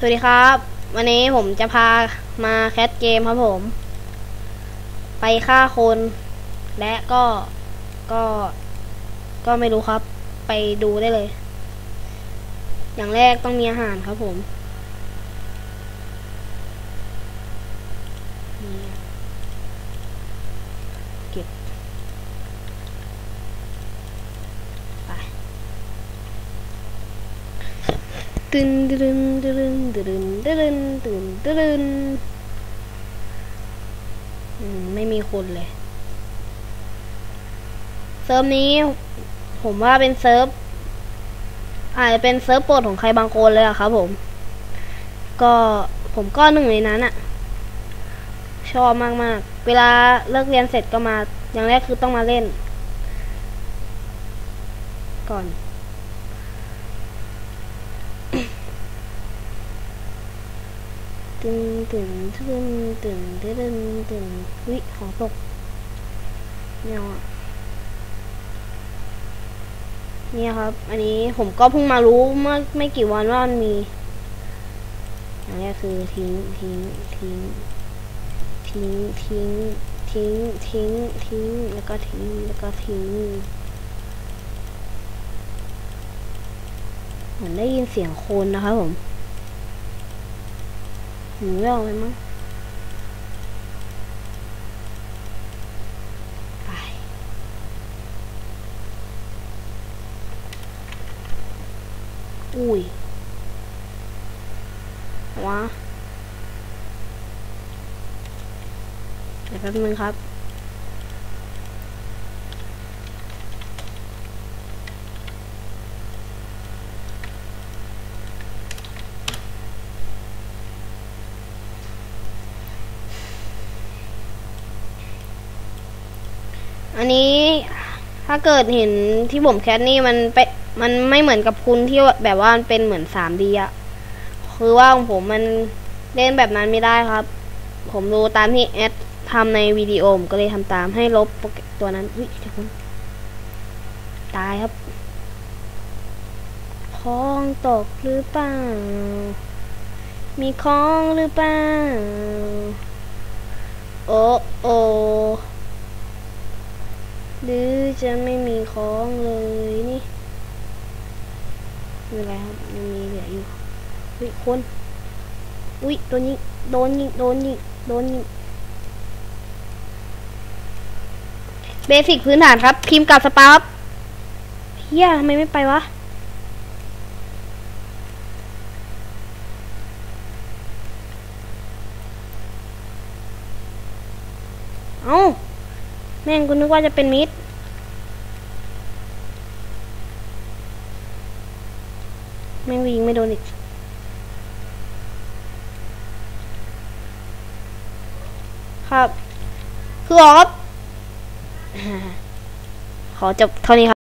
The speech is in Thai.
สวัสดีครับ วันนี้ผมจะพามาแคสเกมครับผม ไปฆ่าคน และก็ก็ ก็ไม่รู้ครับ ไปดูได้เลย อย่างแรกต้องมีอาหารครับผมมีเก็บ ตึนตึนตึนตึนตึนตึนตึนไม่มีคนเลย เซิร์ฟนี้ ผมว่าเป็นเซิร์ฟอาจจะเป็นเซิร์ฟโปรดของใครบางคนเลยอะครับผม ก็ผมก็หนึ่งในนั้นอะชอบมากๆ เวลาเลิกเรียนเสร็จก็มา อย่างแรกคือต้องมาเล่น ก่อน ตึงตึงตึงตึงตึงตึงวิของตกไม่เอาอะเนี่ยครับ อันนี้ผมก็เพิ่งมารู้เมื่อไม่กี่วันว่ามันมีอันนี้คือทิ้งทิ้งทิ้งทิ้งทิ้งทิ้งทิ้งทิ้งแล้วก็ทิ้งแล้วก็ทิ้งเหมือนได้ยินเสียงคนนะครับผม หมูไม่ออกเลยมั้งไปอุ้ยว้าเดี๋ยวแป๊บนึงครับ อันนี้ถ้าเกิดเห็นที่ผมแคสนี่มันไปมันไม่เหมือนกับคุณที่แบบว่ามันเป็นเหมือนสามดีอะคือว่าของผมมันเล่นแบบนั้นไม่ได้ครับ ผมดูตามที่แอดทำในวิดีโอผมก็เลยทำตามให้ลบโปรแกรมตัวนั้นอุ้ยเดี๋ยวคุณตายครับของตกหรือเปล่า มีของหรือเปล่า โอ้โอ หรือ จะไม่มีของเลยนี่ไม่เป็นไรครับยังมีเหลืออยู่เฮ้ยคนอุ้ยโดนยิงโดนยิงโดนยิงโดนยิงเบสิกพื้นฐานครับพิมพ์กับสปารับเฮียทำไมไม่ไปวะเอ้าแม่งกูนึกว่าจะเป็นมิด ไม่วิ่งไม่โดนอีกครับ คือออฟขอจบเท่านี้ครับ